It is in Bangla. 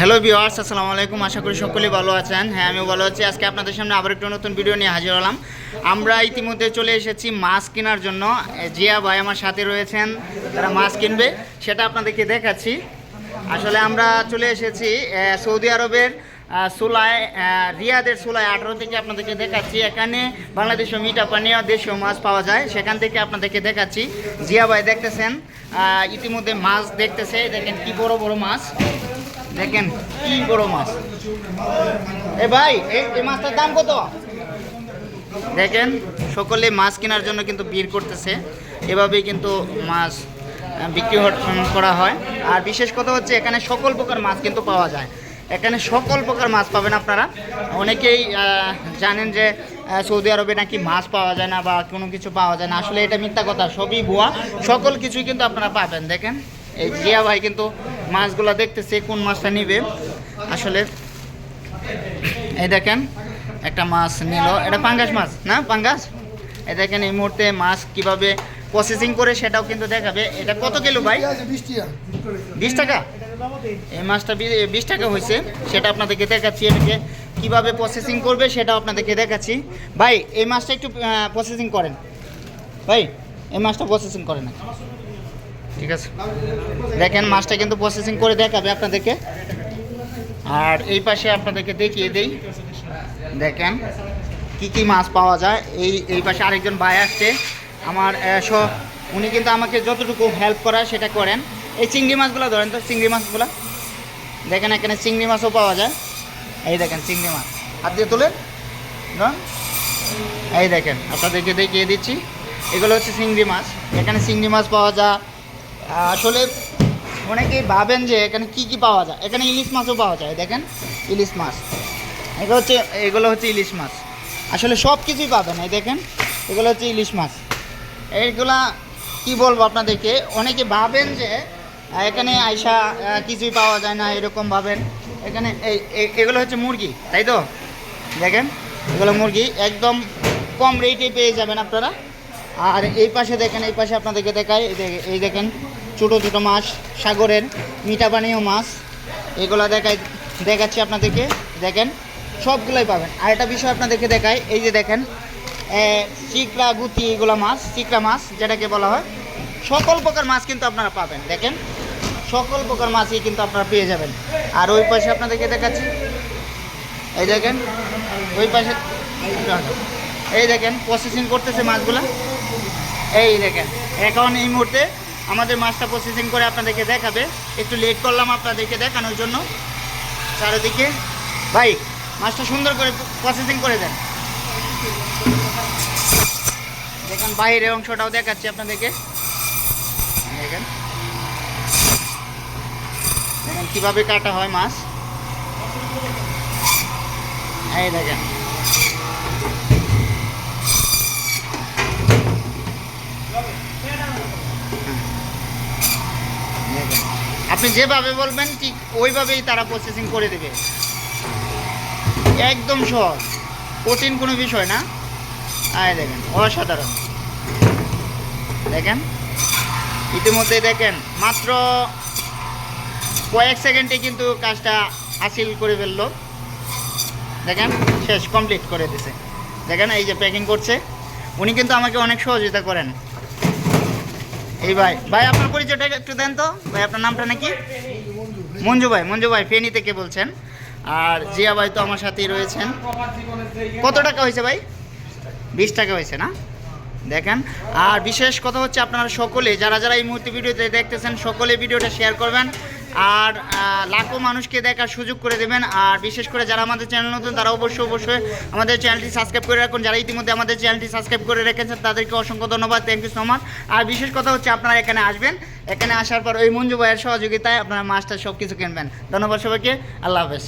হ্যালো ভিওয়ার্স আসসালামু আলাইকুম। আশা করি সকলেই ভালো আছেন। হ্যাঁ আমিও ভালো আছি। আজকে আপনাদের সামনে আবার একটু নতুন ভিডিও নিয়ে হাজির হলাম। আমরা ইতিমধ্যে চলে এসেছি মাছ কেনার জন্য। জিয়া ভাই আমার সাথে রয়েছেন। তারা মাছ কিনবে, সেটা আপনাদেরকে দেখাচ্ছি। আসলে আমরা চলে এসেছি সৌদি আরবের সোলায় রিয়াদের সোলায় আঠারো থেকে আপনাদেরকে দেখাচ্ছি। এখানে বাংলাদেশীয় মিঠা পানীয়, দেশীয় মাছ পাওয়া যায়। সেখান থেকে আপনাদেরকে দেখাচ্ছি। জিয়া ভাই দেখতেছেন ইতিমধ্যে মাছ দেখতেছে। দেখেন কি বড় বড় মাছ। দেখেন কি বড় মাছ। এ ভাই, এই মাছটার দাম কত? দেখেন, সকলে মাছ কেনার জন্য কিন্তু ভিড় করতেছে। এভাবেই কিন্তু মাছ বিক্রি করা হয়। আর বিশেষ কথা হচ্ছে, এখানে সকল প্রকার মাছ কিন্তু পাওয়া যায়। এখানে সকল প্রকার মাছ পাবেন আপনারা। অনেকেই জানেন যে সৌদি আরবে নাকি মাছ পাওয়া যায় না বা কোনো কিছু পাওয়া যায় না। আসলে এটা মিথ্যা কথা, সবই ভুয়া। সকল কিছুই কিন্তু আপনারা পাবেন, দেখেন। এই জিয়া ভাই কিন্তু মাছগুলো দেখতেছে, কোন মাছটা নিবে? আসলে এই দেখেন, একটা মাছ নিল। এটা পাঙ্গাস মাছ, না? পাঙ্গাস? এই দেখেন এই মুহূর্তে মাছ কীভাবে প্রসেসিং করে সেটাও কিন্তু দেখাবে। এটা কত কিলো ভাই? বিশ টাকা? এই মাছটা বিশ টাকা হয়েছে। সেটা আপনাদেরকে দেখাচ্ছি এটাকে কীভাবে প্রসেসিং করবে সেটাও আপনাদেরকে দেখাচ্ছি। ভাই, এই মাছটা একটু প্রসেসিং করেন। ভাই, এই মাছটা প্রসেসিং করেন। না ঠিক আছে? দেখেন, মাছটা কিন্তু প্রসেসিং করে দেখাবে আপনাদেরকে। আর এই পাশে আপনাদেরকে দেখিয়ে দেই। দেখেন, কি কি মাছ পাওয়া যায়। এই এই পাশে আরেকজন ভাই আসছে। আমার উনি কিন্তু আমাকে যতটুকু হেল্প করার সেটা করেন। এই চিংড়ি মাছগুলো ধরেন তো, চিংড়ি মাছগুলো। দেখেন, এখানে চিংড়ি মাছও পাওয়া যায়। এই দেখেন, চিংড়ি মাছ। হাত দিয়ে তোলেন ধরুন। এই দেখেন, আপনাদেরকে দেখিয়ে দিচ্ছি। এগুলো হচ্ছে চিংড়ি মাছ। এখানে চিংড়ি মাছ পাওয়া যায়। আসলে অনেকেই ভাবেন যে এখানে কি কি পাওয়া যায়? এখানে ইলিশ মাছও পাওয়া যায় দেখেন ইলিশ মাছ। এগুলো হচ্ছে এগুলো হচ্ছে ইলিশ মাছ। আসলে সব কিছুই পাবেন এই দেখেন এগুলো হচ্ছে ইলিশ মাছ। এইগুলা কি বলব আপনাদেরকে? অনেকে ভাবেন যে এখানে আহ, কিছুই পাওয়া যায় না এরকম ভাবেন। এখানে এই এগুলো হচ্ছে মুরগি তাই তো? দেখেন এগুলো মুরগি একদম কম রেটে পেয়ে যাবেন আপনারা। আর এই পাশে দেখেন, এই পাশে আপনাদেরকে দেখায় এই দেখে- এই দেখেন ছোটো ছোটো মাছ, সাগরের মিঠা পানীয় মাছ। এগুলো দেখাই, দেখাচ্ছি আপনাদেরকে। দেখেন, সবগুলোই পাবেন। আর একটা বিষয় আপনাদেরকে দেখায় এই যে দেখেন চিকড়া গুতি এগুলো মাছ, চিকড়া মাছ, যেটাকে বলা হয়। সকল প্রকার মাছ কিন্তু আপনারা পাবেন, দেখেন। সকল প্রকার মাছই কিন্তু আপনারা পেয়ে যাবেন। আর ওই পাশে আপনাদেরকে দেখাচ্ছি, এই দেখেন, ওই পাশে এই দেখেন প্রসেসিং করতেছে মাছগুলা। এই দেখেন, এখন এই মুহূর্তে আমাদের মাছটা প্রসেসিং করে আপনাদেরকে দেখাবে। একটু লেট করলাম আপনাদেরকে দেখানোর জন্য। চারিদিকে। ভাই, মাছটা সুন্দর করে প্রসেসিং করে দেন। দেখেন বাইরের অংশটাও দেখাচ্ছি আপনাদেরকে। দেখেন। দেখেন কীভাবে কাটা হয় মাছ। এই দেখেন। আপনি যেভাবে বলবেন, ঠিক ওইভাবেই তারা প্রসেসিং করে দেবে। একদম সহজ। কঠিন কোনো বিষয় না। আয় দেখেন, অসাধারণ। দেখেন, ইতিমধ্যে দেখেন, মাত্র কয়েক সেকেন্ডে কিন্তু কাজটা হাসিল করে ফেলল। দেখেন, শেষ কমপ্লিট করে দিছে। দেখেন, এই যে প্যাকিং করছে, উনি কিন্তু আমাকে অনেক সহযোগিতা করেন। এই ভাই ভাই, আপনার পরিচয়টা একটু দেন তো। ভাই, আপনার নামটা নাকি? মঞ্জু ভাই মঞ্জু ভাই ফেনী থেকে বলছেন? আর জিয়া ভাই তো আমার সাথেই রয়েছেন। কত টাকা হয়েছে ভাই? বিশ টাকা হয়েছে না? দেখেন। আর বিশেষ কথা হচ্ছে আপনারা সকলে, যারা যারা এই মুহূর্তে ভিডিওতে দেখতেছেন, সকলে ভিডিওটা শেয়ার করবেন। আর লাখো মানুষকে দেখার সুযোগ করে দেবেন। আর বিশেষ করে যারা আমাদের চ্যানেল নতুন, তারা অবশ্যই অবশ্যই আমাদের চ্যানেলটি সাবস্ক্রাইব করে রাখুন। যারা ইতিমধ্যে আমাদের চ্যানেলটি সাবস্ক্রাইব করে রেখেছেন, তাদেরকে অসংখ্য ধন্যবাদ। থ্যাংক ইউ সো মাচ আর বিশেষ কথা হচ্ছে, আপনারা এখানে আসবেন। এখানে আসার পর ওই মঞ্জু ভাইয়ের সহযোগিতায় আপনারা মাছটা সব কিছু কিনবেন। ধন্যবাদ সবাইকে। আল্লাহ হাফেজ।